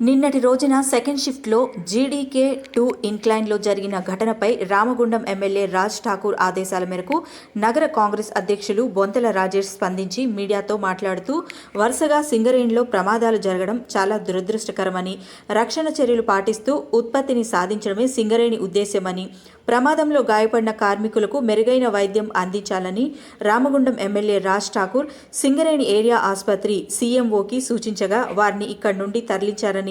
నిన్నటి రోజున సెకండ్ షిఫ్ట్లో జీడీకే టూ ఇన్క్లైన్లో జరిగిన ఘటనపై రామగుండం ఎమ్మెల్యే రాజ్ ఠాకూర్ ఆదేశాల మేరకు నగర కాంగ్రెస్ అధ్యక్షులు బొంతల రాజేష్ స్పందించి మీడియాతో మాట్లాడుతూ వరుసగా సింగరేణిలో ప్రమాదాలు జరగడం చాలా దురదృష్టకరమని రక్షణ చర్యలు పాటిస్తూ ఉత్పత్తిని సాధించడమే సింగరేణి ఉద్దేశ్యమని ప్రమాదంలో గాయపడిన కార్మికులకు మెరుగైన వైద్యం అందించాలని రామగుండం ఎమ్మెల్యే రాజ్ ఠాకూర్ సింగరేణి ఏరియా ఆసుపత్రి సీఎంఓకి సూచించగా వారిని ఇక్కడి నుండి తరలించారని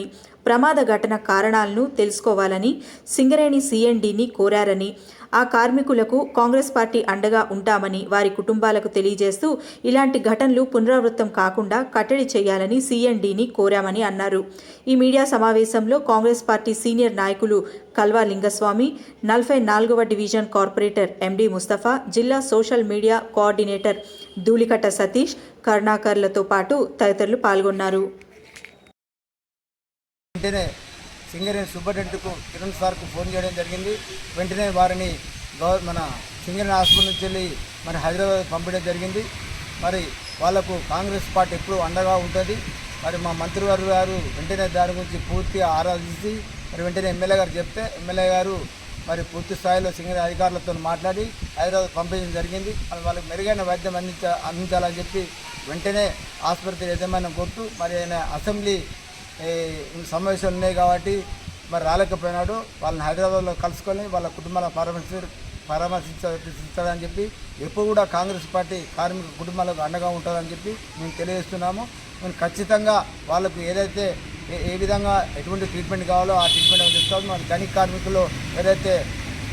ప్రమాద ఘటన కారణాలను తెలుసుకోవాలని సింగరేణి సీఎండీని కోరారని ఆ కార్మికులకు కాంగ్రెస్ పార్టీ అండగా ఉంటామని వారి కుటుంబాలకు తెలియజేస్తూ ఇలాంటి ఘటనలు పునరావృతం కాకుండా కట్టడి చేయాలని సీఎండీని కోరామని అన్నారు. ఈ మీడియా సమావేశంలో కాంగ్రెస్ పార్టీ సీనియర్ నాయకులు కల్వా లింగస్వామి నలభై నాలుగవ డివిజన్ కార్పొరేటర్ ఎండి ముస్తఫా జిల్లా social media coordinator Dhulikatta Satish కరుణాకర్లతో పాటు తదితరులు పాల్గొన్నారు. వెంటనే సింగరేణి సూపరింటెండెంట్కు కిరణ్ సార్కు ఫోన్ చేయడం జరిగింది. వెంటనే వారిని గవర్ మన సింగరేణి హాస్పిటల్ నుంచి వెళ్ళి మరి హైదరాబాద్ పంపడం జరిగింది. మరి వాళ్ళకు కాంగ్రెస్ పార్టీ ఎప్పుడూ అండగా ఉంటుంది. మరి మా మంత్రివారు గారు వెంటనే దాని గురించి పూర్తిగా ఆరాధించి మరి వెంటనే ఎమ్మెల్యే గారు చెప్తే ఎమ్మెల్యే గారు మరి పూర్తి స్థాయిలో సింగరేణి అధికారులతో మాట్లాడి హైదరాబాద్ పంపించడం జరిగింది. మరి వాళ్ళకి మెరుగైన వైద్యం అందించ అందించాలని చెప్పి వెంటనే ఆసుపత్రి యజమాని కొట్టు మరి ఆయన అసెంబ్లీ సమస్యలు సమావేశాలు ఉన్నాయి కాబట్టి మరి రాలేకపోయినాడు. వాళ్ళని హైదరాబాద్లో కలుసుకొని వాళ్ళ కుటుంబాల పరామర్శ పరామర్శించాలని చెప్పి ఎప్పుడు కూడా కాంగ్రెస్ పార్టీ కార్మిక కుటుంబాలకు అండగా ఉంటుందని చెప్పి మేము తెలియజేస్తున్నాము. మేము ఖచ్చితంగా వాళ్ళకు ఏదైతే ఏ- ఏ విధంగా ఎటువంటి ట్రీట్మెంట్ కావాలో ఆ ట్రీట్మెంట్ అందిస్తాము మరి ధనిక కార్మికులు ఏదైతే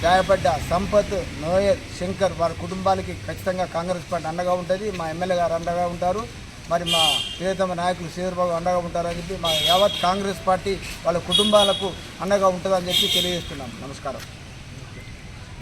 గాయపడ్డ సంపత్ నోయర్ శంకర్ వారి కుటుంబాలకి ఖచ్చితంగా కాంగ్రెస్ పార్టీ అండగా ఉంటుంది. మా ఎమ్మెల్యే గారు అండగా ఉంటారు. మరి మా ప్రియతమ నాయకులు శ్రీధర్బాబు అండగా ఉంటారని చెప్పి మా యావత్ కాంగ్రెస్ పార్టీ వాళ్ళ కుటుంబాలకు అండగా ఉంటుందని చెప్పి తెలియజేస్తున్నాం. నమస్కారం.